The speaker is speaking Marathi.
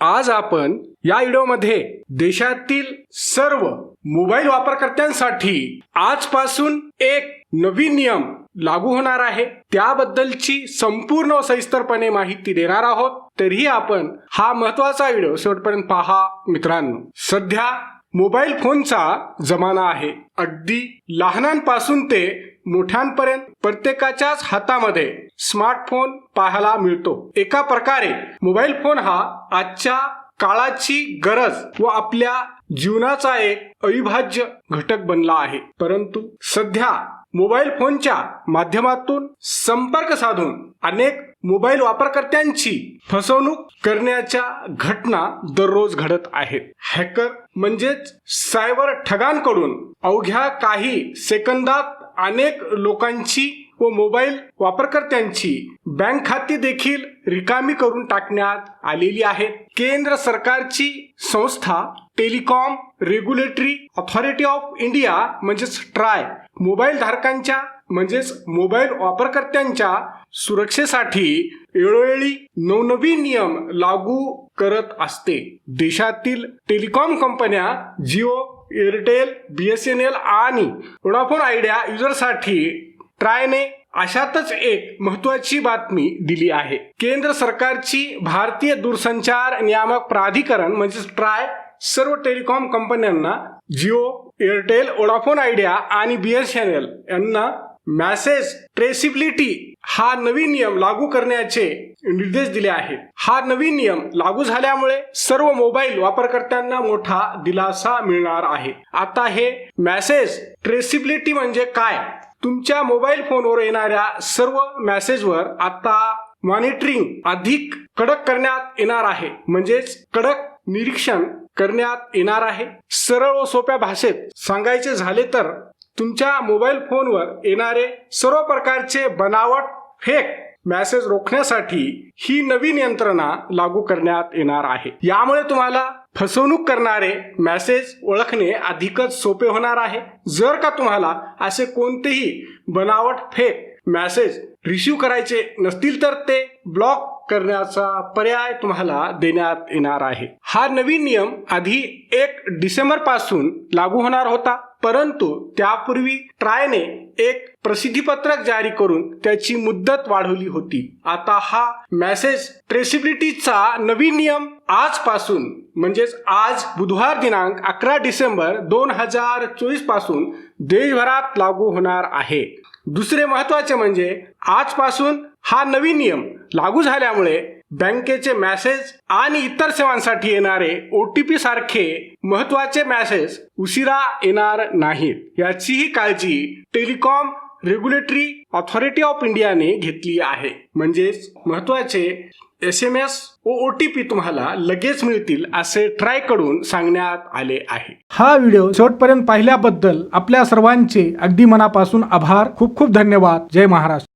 आज आपण या व्हिडिओमध्ये देशातील सर्व मोबाईल वापरकर्त्यांसाठी आजपासून एक नवीन नियम लागू होणार आहे. त्याबद्दलची संपूर्ण सविस्तरपणे माहिती देणार आहोत. तरीही आपण हा महत्त्वाचा व्हिडिओ शेवटपर्यंत पहा मित्रांनो. सध्या मोबाईल फोनचा जमाना आहे. अगदी लहानांपासून ते मोठ्यांपर्यंत प्रत्येकाच्याच हातामध्ये स्मार्टफोन पाहायला मिळतो. एका प्रकारे मोबाईल फोन हा आजच्या काळाची गरज व आपल्या जीवनाचा एक अविभाज्य घटक बनला आहे. परंतु सध्या मोबाईल फोनच्या माध्यमातून संपर्क साधून अनेक मोबाईल वापरकर्त्यांची फसवणूक करण्याच्या घटना दररोज घडत आहेत. हॅकर म्हणजेच सायबर ठगांकडून अवघ्या काही सेकंदात अनेक लोकांची व मोबाईल वापरकर्त्यांची बँक खाती देखील रिकामी करून टाकण्यात आलेली आहेत केंद्र सरकारची संस्था telecom regulatory authority of India म्हणजेच ट्राय मोबाईल धारकांच्या म्हणजेच मोबाईल वापरकर्त्यांच्या सुरक्षेसाठी वेळोवेळी नवनवीन नियम लागू करत असते. देशातील टेलिकॉम कंपन्या Jio Airtel B S N L आणि वोडाफोन आयडिया युजरसाठी ट्रायने अशातच एक महत्वाची बातमी दिली आहे. केंद्र सरकारची भारतीय दूरसंचार नियामक प्राधिकरण म्हणजेच ट्राय सर्व टेलिकॉम कंपन्यांना जिओ एअरटेल वोडाफोन आयडिया आणि बी एस एन एल यांना मॅसेज ट्रेसिबिलिटी हा नवीन नियम लागू करण्याचे निर्देश दिले आहेत. हा नवीन नियम लागू झाल्यामुळे सर्व मोबाईल वापरकर्त्यांना मोठा दिलासा मिळणार आहे. आता हे मॅसेज ट्रेसिबिलिटी म्हणजे काय? तुमच्या मोबाईल फोनवर येणाऱ्या सर्व मेसेजवर आता मॉनिटरिंग अधिक कडक करण्यात येणार आहे. म्हणजेच कडक निरीक्षण करण्यात येणार आहे. सरळ व सोप्या भाषेत सांगायचे झाले तर तुमच्या मोबाईल फोनवर येणारे सर्व प्रकारचे बनावट फेक मॅसेज रोखण्यासाठी ही नवीन यंत्रणा लागू करण्यात येणार आहे. यामुळे तुम्हाला फसवणूक करणारे मॅसेज ओळखणे अधिकच सोपे होणार आहे. जर का तुम्हाला असे कोणतेही बनावट फेक मॅसेज रिसीव्ह करायचे नसतील तर ते ब्लॉक करण्याचा पर्याय तुम्हाला देण्यात येणार आहे. हा नवीन नियम आधी एक डिसेंबरपासून लागू होणार होता. परंतु त्यापूर्वी ट्रायने एक प्रसिद्धीपत्रक जारी करून त्याची मुदत वाढवली होती. आता हा मेसेज ट्रेसिबिलिटीचा नवीन नियम आजपासून म्हणजेच आज बुधवार दिनांक अकरा डिसेंबर दोन हजार चोवीसपासून देशभरात लागू होणार आहे. दुसरे महत्त्वाचे म्हणजे आजपासून हा नवीन नियम लागू झाल्यामुळे बँकेचे मॅसेज आणि इतर सेवांसाठी येणारे ओ टी पी सारखे महत्त्वाचे मॅसेज उशिरा येणार नाहीत. याचीही काळजी टेलिकॉम रेग्युलेटरी ऑथॉरिटी ऑफ इंडियाने घेतली आहे. म्हणजेच महत्त्वाचे एस एम एस व ओ टी पी तुम्हाला लगेच मिळतील असे ट्रायकडून सांगण्यात आले आहे. हा व्हिडिओ शेवटपर्यंत पाहिल्याबद्दल आपल्या सर्वांचे अगदी मनापासून आभार. खूप खूप धन्यवाद. जय महाराष्ट्र.